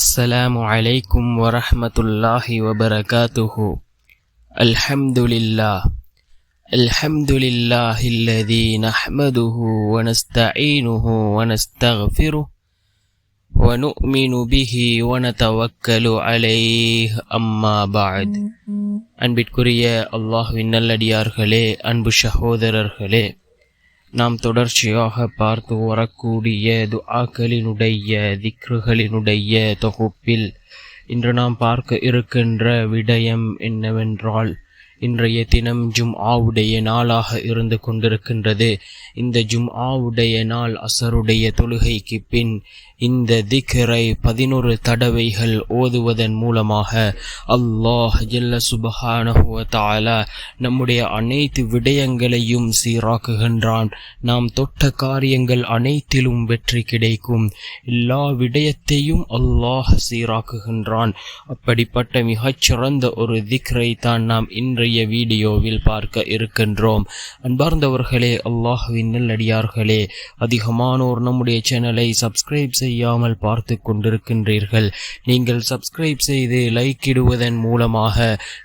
السلام عليكم ورحمة الله وبركاته الحمد لله الحمد لله الذي نحمده ونستعينه ونستغفره ونؤمن به ونتوكل عليه أما بعد அன்பிற்குரிய அல்லாஹ்வின் நல்லடியார்களே அன்பு சகோதரர்களே நாம் தொடர்ச்சியாக பார்த்து வரக்கூடிய துஆக்களினுடைய திக்ருகளினுடைய தொகுப்பில் இன்று நாம் பார்க்க இருக்கின்ற விடயம் என்னவென்றால் இன்றைய தினம் ஜும் ஆவுடைய நாளாக இருந்து கொண்டிருக்கின்றது. இந்த ஜும் ஆவுடைய நாள் அசருடைய தொழுகைக்கு பின் இந்த திக்கரை பதினொரு தடவைகள் ஓதுவதன் மூலமாக அல்லாஹ் ஜல்ல சுபஹானஹுவ நம்முடைய அனைத்து விடயங்களையும் சீராக்குகின்றான். நாம் தொட்ட காரியங்கள் அனைத்திலும் வெற்றி கிடைக்கும். எல்லா விடயத்தையும் அல்லாஹ் சீராக்குகின்றான். அப்படிப்பட்ட மிகச்சிறந்த ஒரு திக்ரை தான் நாம் இன்றைய வீடியோவில் பார்க்க இருக்கின்றோம். அன்பார்ந்தவர்களே அல்லாஹுவின் நல்லடியார்களே அதிகமானோர் நம்முடைய சேனலை சப்ஸ்கிரைப் செய்யாமல் பார்த்து கொண்டிருக்கின்றீர்கள். நீங்கள் சப்ஸ்கிரைப் செய்து லைக் இடுவதன் மூலமாக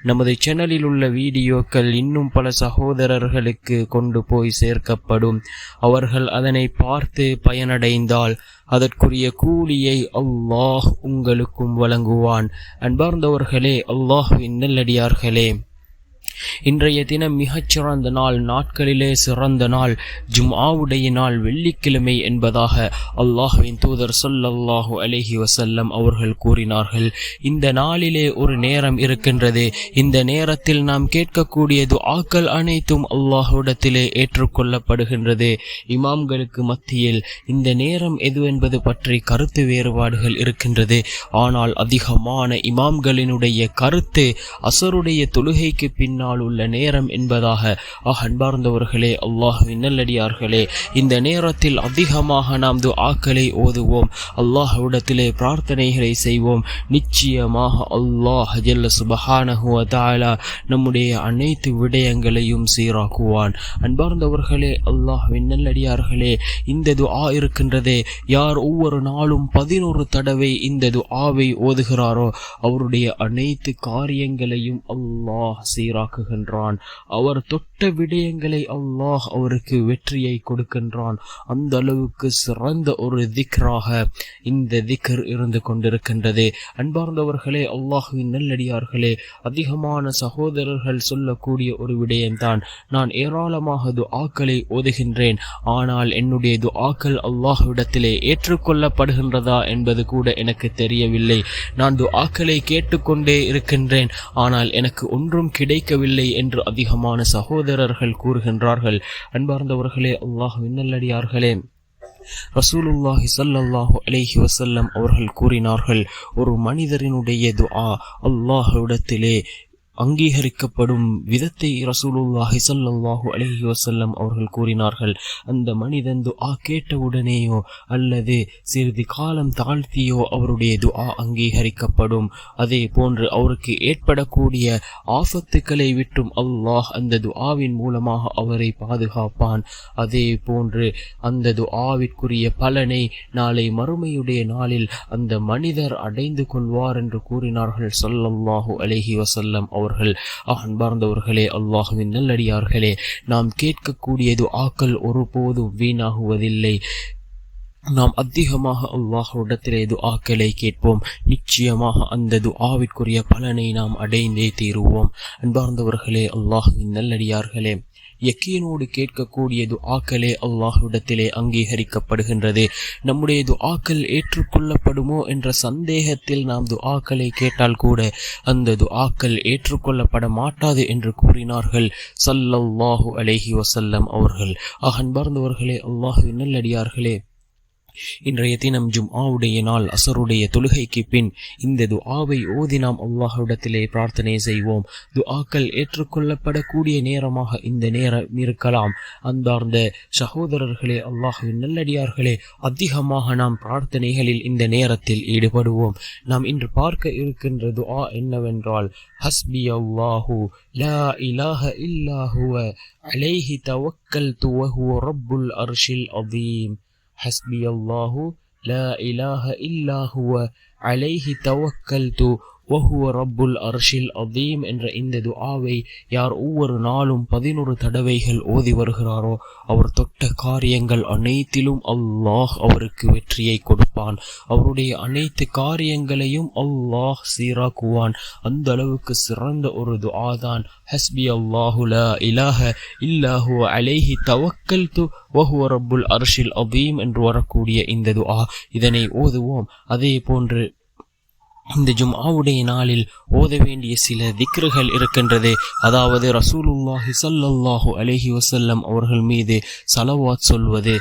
நமது சேனலில் உள்ள வீடியோக்கள் இன்னும் பல சகோதரர்களுக்கு கொண்டு போய் சேர்க்கப்படும். அவர்கள் அதனை பார்த்து பயனடைந்தால் அதற்குரிய கூலியை அல்லாஹ் உங்களுக்கும் வழங்குவான். அன்பார்ந்தவர்களே அல்லாஹ் நல்லடியார்களே இன்றைய தினம் மிகச்சிறந்த நாள் நாட்களிலே சிறந்த நாள் ஜும்ஆவுடைய நாள் வெள்ளிக்கிழமை என்பதாக அல்லாஹுவின் தூதர் சொல்லல்லாஹு அலஹி வசல்லம் அவர்கள் கூறினார்கள். இந்த நாளிலே ஒரு நேரம் இருக்கின்றது. இந்த நேரத்தில் நாம் கேட்கக்கூடியது ஆக்கள் அனைத்தும் அல்லாஹுடத்திலே ஏற்றுக்கொள்ளப்படுகின்றது. இமாம்களுக்கு மத்தியில் இந்த நேரம் எது என்பது பற்றி கருத்து வேறுபாடுகள் இருக்கின்றது. ஆனால் அதிகமான இமாம்களினுடைய கருத்து அசருடைய தொழுகைக்கு பின்னால் நாள் உள்ள நேரம் என்பதாக ஆஹ் அன்பார்ந்தவர்களே அல்லாஹுவின் நல்லடியார்களே இந்த நேரத்தில் அதிகமாக நாம் ஆக்களை ஓதுவோம். அல்லாஹ்விடத்திலே பிரார்த்தனைகளை செய்வோம். நிச்சயமாக அல்லாஹ் ஜல்ல சுபஹானஹுவ தாலா நம்முடைய அனைத்து விடயங்களையும் சீராக்குவான். அன்பார்ந்தவர்களே அல்லாஹ்வின் நல்லடியார்களே இந்த துஆ இருக்கின்றதே யார் ஒவ்வொரு நாளும் பதினோரு தடவை இந்த துஆவை ஓதுகிறாரோ அவருடைய அனைத்து காரியங்களையும் அல்லாஹ் சீராக்க ஆக்குகின்றான் அவர் தொட்ட விடயங்களை அல்லாஹ் அவருக்கு வெற்றியை கொடுக்கின்றான். அந்த அளவுக்கு சிறந்த ஒரு திக்ராக இந்த திக்ர் இருந்து கொண்டிருக்கின்றது. அன்பார்ந்தவர்களே அல்லாஹுவின் நல்லடியார்களே அதிகமான சகோதரர்கள் சொல்லக்கூடிய ஒரு விடயம்தான். நான் ஏராளமாக துஆக்களை ஓதுகின்றேன். ஆனால் என்னுடைய துஆக்கள் அல்லாஹ்விடத்திலே ஏற்றுக்கொள்ளப்படுகின்றதா என்பது கூட எனக்கு தெரியவில்லை. நான் துஆக்களை கேட்டுக்கொண்டே இருக்கின்றேன். ஆனால் எனக்கு ஒன்றும் கிடைக்கவில்லை இல்லை என்று அதிகமான சகோதரர்கள் கூறுகின்றார்கள். அன்பார்ந்தவர்களே அல்லாஹ் விண்ணல்லடியார்களே. ரசூலுல்லாஹி சல்லல்லாஹு அலைஹி வசல்லம் அவர்கள் கூறினார்கள் ஒரு மனிதரினுடைய துஆ அல்லாஹ்விடத்திலே அங்கீகரிக்கப்படும் விதத்தை ரசூலுல்லாஹி சல்லாஹூ அலஹி வசல்லம் அவர்கள் கூறினார்கள். அந்த மனிதன் துஆ கேட்டவுடனேயோ அல்லது சிறிது காலம் தாழ்த்தியோ அவருடைய துஆ அங்கீகரிக்கப்படும். அதே போன்று அவருக்கு ஏற்படக்கூடிய ஆபத்துக்களை விட்டும் அல்லாஹ் அந்த துஆவின் மூலமாக அவரை பாதுகாப்பான். அதே போன்று அந்த துஆவிற்குரிய பலனை நாளை மறுமையுடைய நாளில் அந்த மனிதர் அடைந்து கொள்வார் என்று கூறினார்கள். சொல்லல்லாஹு அலஹி வசல்லம் அவர் அவர்கள் அன்பார்ந்தவர்களே அல்லாஹுவின் நல்லடியார்களே நாம் கேட்கக்கூடியது ஆக்கள் ஒருபோதும் வீணாகுவதில்லை. நாம் அதிகமாக அல்லாஹுடத்திலே துஆக்களை கேட்போம். நிச்சயமாக அந்த துஆவிற்குரிய பலனை நாம் அடைந்தே தீருவோம். அன்பார்ந்தவர்களே அல்லாஹுவின் நல்லடியார்களே யக்கீனோடு கேட்கக்கூடிய துஆக்களே அல்லாஹ்விடத்திலே அங்கீகரிக்கப்படுகின்றது. நம்முடைய துஆக்கள் ஏற்றுக்கொள்ளப்படுமோ என்ற சந்தேகத்தில் நாம் துஆக்களை கேட்டால் கூட அந்த துஆக்கள் ஏற்றுக்கொள்ளப்பட மாட்டாது என்று கூறினார்கள். சல்லல்லாஹு அலேஹி வசல்லம் அவர்கள். அகன்பார்ந்தவர்களே அல்லாஹு நல்லடியார்களே இன்றைய தினம் ஜும் ஆவுடைய நாள் அசருடைய தொழுகைக்கு பின் இந்த துஆவை ஓதி நாம் அல்லாஹுடத்திலே பிரார்த்தனை செய்வோம். துஆக்கள் ஏற்றுக்கொள்ளப்படக்கூடிய நேரமாக இந்த நேரம் இருக்கலாம். அந்தார்ந்த சகோதரர்களே அல்லாஹுவின் நல்லடியார்களே அதிகமாக நாம் பிரார்த்தனைகளில் இந்த நேரத்தில் ஈடுபடுவோம். நாம் இன்று பார்க்க இருக்கின்ற துஆ என்னவென்றால் ஹஸ்பி அல்லாஹு லா இலாஹ இல்லாஹுவ அலைஹி தவக்கல் வஹுவ ரப்புல் அர்ஷில் அதீம் حسبي الله لا إله إلا هو. عليه توكلت. வஹுவ ரப்புல் அர்ஷில் அதீம் என்ற இந்த துஆவை யார் ஒவ்வொரு நாளும் பதினொரு தடவைகள் ஓதி வருகிறாரோ அவர் தொட்ட காரியங்கள் அனைத்திலும் அல்லாஹ் அவருக்கு வெற்றியை கொடுப்பான். அவருடைய அனைத்து காரியங்களையும் அல்லாஹ் சீராக்குவான். அந்த அளவுக்கு சிறந்த ஒரு துஆ தான் ஹஸ்பி அல்லாஹுல இலாஹ இல்லாஹு அலைஹி தவக்கல்து வஹுவ ரப்புல் அர்ஷில் அதீம் என்று வரக்கூடிய இந்த துஆ. இதனை ஓதுவோம். அதே போன்று இந்த ஜும்ஆவுடைய நாளில் ஓத வேண்டிய சில திக்ருகள் இருக்கின்றது. அதாவது ரசூலுல்லாஹி சல்லல்லாஹு அலஹி வசல்லம் அவர்கள் மீது சலவாத் சொல்வது.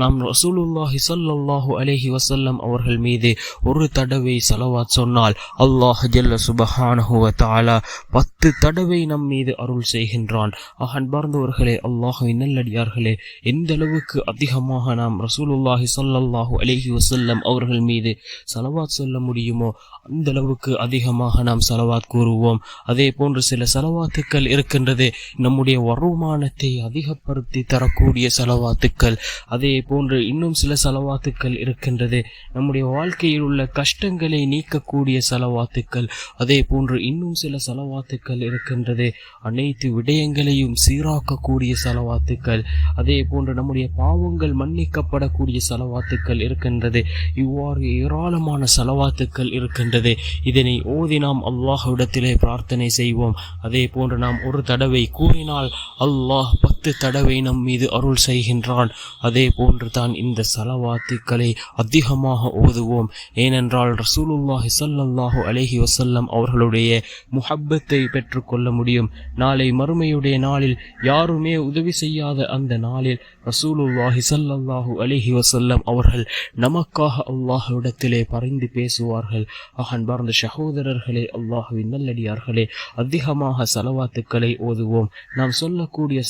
நாம் ரசூலுல்லாஹி சல்லல்லாஹு அலைஹி வசல்லம் அவர்கள் மீது ஒரு தடவை சலவாத் சொன்னால் அல்லாஹ் ஜல்ல சுபஹானஹு தாலா பத்து தடவை நம் மீது அருள் செய்கின்றான். ஆக அன்பார்ந்தவர்களே அல்லாஹுவின் நல்லடியார்களே எந்த அளவுக்கு அதிகமாக நாம் ரசூலுல்லாஹி சல்லல்லாஹு அலஹி வசல்லம் அவர்கள் மீது சலவாத் சொல்ல முடியுமோ இந்த அளவுக்கு அதிகமாக நாம் செலவாத் கூறுவோம். அதே போன்று சில செலவாத்துக்கள் இருக்கின்றது. நம்முடைய வருமானத்தை அதிகப்படுத்தி தரக்கூடிய செலவாத்துக்கள். அதே போன்று இன்னும் சில செலவாத்துக்கள் இருக்கின்றது. நம்முடைய வாழ்க்கையில் உள்ள கஷ்டங்களை நீக்கக்கூடிய செலவாத்துக்கள். அதே போன்று இன்னும் சில செலவாத்துக்கள் இருக்கின்றது. அனைத்து விடயங்களையும் சீராக்கக்கூடிய செலவாத்துக்கள். அதே போன்று நம்முடைய பாவங்கள் மன்னிக்கப்படக்கூடிய செலவாத்துக்கள் இருக்கின்றது. இவ்வாறு ஏராளமான செலவாத்துக்கள் இருக்கின்றது. இதனை ஓதி நாம் அல்லாஹ்விடத்திலே பிரார்த்தனை செய்வோம். அதே போன்று நாம் ஒரு தடவை கூறினால் அல்லாஹ் பத்து தடவை நம் மீது அருள் செய்கின்றான். அதே போன்று தான் இந்த சலவாத்துக்களை அதிகமாக ஓதுவோம். ஏனென்றால் ரசூலுல்லாஹி ஸல்லல்லாஹு அலஹி வசல்லம் அவர்களுடைய முஹப்பத்தை பெற்றுக்கொள்ள முடியும். நாளை மறுமையுடைய நாளில் யாருமே உதவி செய்யாத அந்த நாளில் ரசூலுல்லாஹி ஸல்லல்லாஹு அலைஹி வசல்லம் அவர்கள் நமக்காக அல்லாஹ்விடத்திலே பரிந்து பேசுவார்கள். அன்பார்ந்த சகோதரர்களே அல்லாஹுவின் நல்லடியார்களே அதிகமாக சலவாத்துக்களை ஓதுவோம். நாம் சொல்லக்கூடிய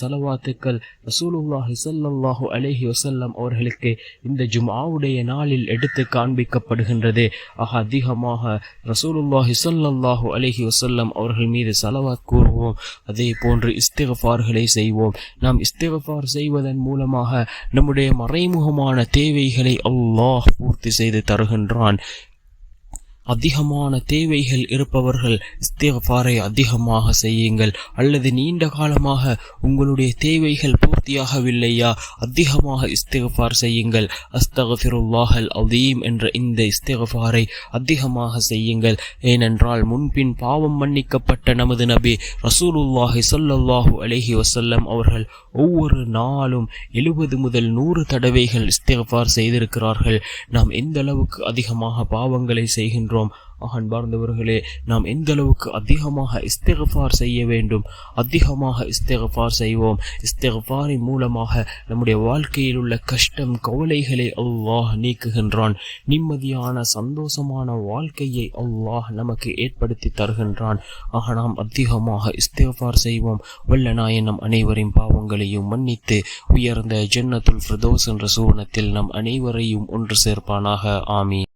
வாழ்த்துக்கள். ரசூலுல்லாஹி சல்லாஹு அலஹி வசல்லம் அவர்களுக்கு இந்த ஜும்ஆவுடைய நாளில் எடுத்து காண்பிக்கப்படுகின்றது. ஆக அதிகமாக ரசூலுல்லாஹி சல்லாஹு அலஹி வசல்லம் அவர்கள் மீது சலவாத் கூறுவோம். அதே போன்று இஸ்திகஃபார்களை செய்வோம். நாம் இஸ்திகஃபார் செய்வதன் மூலமாக நம்முடைய மறைமுகமான தேவைகளை அல்லாஹ் பூர்த்தி செய்து தருகின்றான். அதிகமான தேவைகள் இருப்பவர்கள் இஸ்திகஃபாரை அதிகமாக செய்யுங்கள். அல்லது நீண்ட காலமாக உங்களுடைய தேவைகள் பூர்த்தியாகவில்லையா அதிகமாக இஸ்திகஃபார் செய்யுங்கள். அஸ்தகஃபிருல்லாஹல் அதீம் என்ற இந்த இஸ்திகஃபாரை அதிகமாக செய்யுங்கள். ஏனென்றால் முன்பின் பாவம் மன்னிக்கப்பட்ட நமது நபி ரசூலுல்லாஹி சொல்லல்லாஹு அலஹி வசல்லம் அவர்கள் ஒவ்வொரு நாளும் எழுபது முதல் நூறு தடவைகள் இஸ்திகஃபார் செய்திருக்கிறார்கள். நாம் எந்த அளவுக்கு அதிகமாக பாவங்களை செய்கின்றோம் அன்பார்ந்தவர்களே நாம் எந்த அளவுக்கு அதிகமாக இஸ்திகஃபார் செய்ய வேண்டும்? அதிகமாக இஸ்திகஃபார் செய்வோம். இஸ்திகஃபாரின் மூலமாக நம்முடைய வாழ்க்கையில் உள்ள கஷ்டம் கவலைகளை அல்லாஹ் நீக்குகின்றான். நிம்மதியான சந்தோஷமான வாழ்க்கையை அல்லாஹ் நமக்கு ஏற்படுத்தி தருகின்றான். ஆக நாம் அதிகமாக இஸ்திகஃபார் செய்வோம். வல்ல நாயன் நம் அனைவரின் பாவங்களையும் மன்னித்து உயர்ந்த ஜன்னத்துல் ஃபிரதோஸ் என்ற சூவனத்தில் நம் அனைவரையும் ஒன்று சேர்ப்பானாக. ஆமி